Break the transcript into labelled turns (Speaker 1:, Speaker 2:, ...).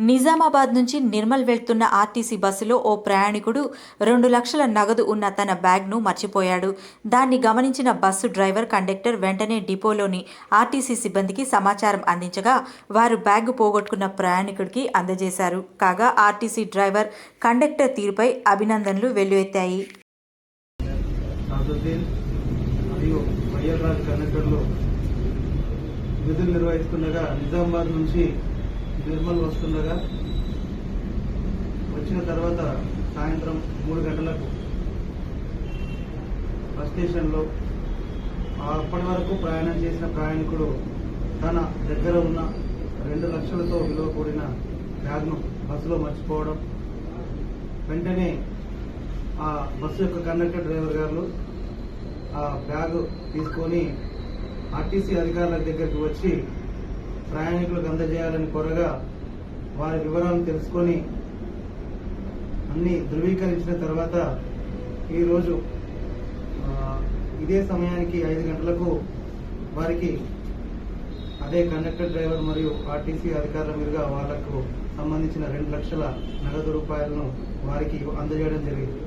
Speaker 1: నిజామాబాద్ నుంచి నిర్మల్ వెళ్తున్న ఆర్టీసీ బస్సులో ఓ ప్రయాణికుడు రెండు లక్షల నగదు ఉన్న తన బ్యాగ్ను మర్చిపోయాడు. దాన్ని గమనించిన బస్సు డ్రైవర్ కండక్టర్ వెంటనే డిపోలోని ఆర్టీసీ సిబ్బందికి సమాచారం అందించగా వారు బ్యాగ్ పోగొట్టుకున్న ప్రయాణికుడికి అందజేశారు. కాగా ఆర్టీసీ డ్రైవర్ కండక్టర్ తీరుపై అభినందనలు వెల్లువెత్తాయి.
Speaker 2: మరియు వైఎస్ఆర్ విధులు నిర్వహిస్తుండగా నిజామాబాద్ నుంచి నిర్మల్ వస్తుండగా వచ్చిన తర్వాత సాయంత్రం మూడు గంటలకు బస్ స్టేషన్లో అప్పటి వరకు ప్రయాణం చేసిన ప్రయాణికుడు తన దగ్గర ఉన్న రెండు లక్షలతో విలువ కూడిన బ్యాగ్ను బస్సులో మర్చిపోవడం. వెంటనే ఆ బస్సు యొక్క కండక్టర్ డ్రైవర్ గారు ఆ బ్యాగ్ తీసుకొని ఆర్టీసీ అధికారుల దగ్గరికి వచ్చి ప్రయాణికులకు అందజేయాలని కోరగా వారి వివరాలను తెలుసుకొని అన్ని ధృవీకరించిన తర్వాత ఈరోజు ఇదే సమయానికి ఐదు గంటలకు వారికి అదే కండక్టర్ డ్రైవర్ మరియు ఆర్టీసీ అధికారుల మీదుగా వాళ్ళకు సంబంధించిన రెండు లక్షల నగదు రూపాయలను వారికి అందజేయడం జరిగింది.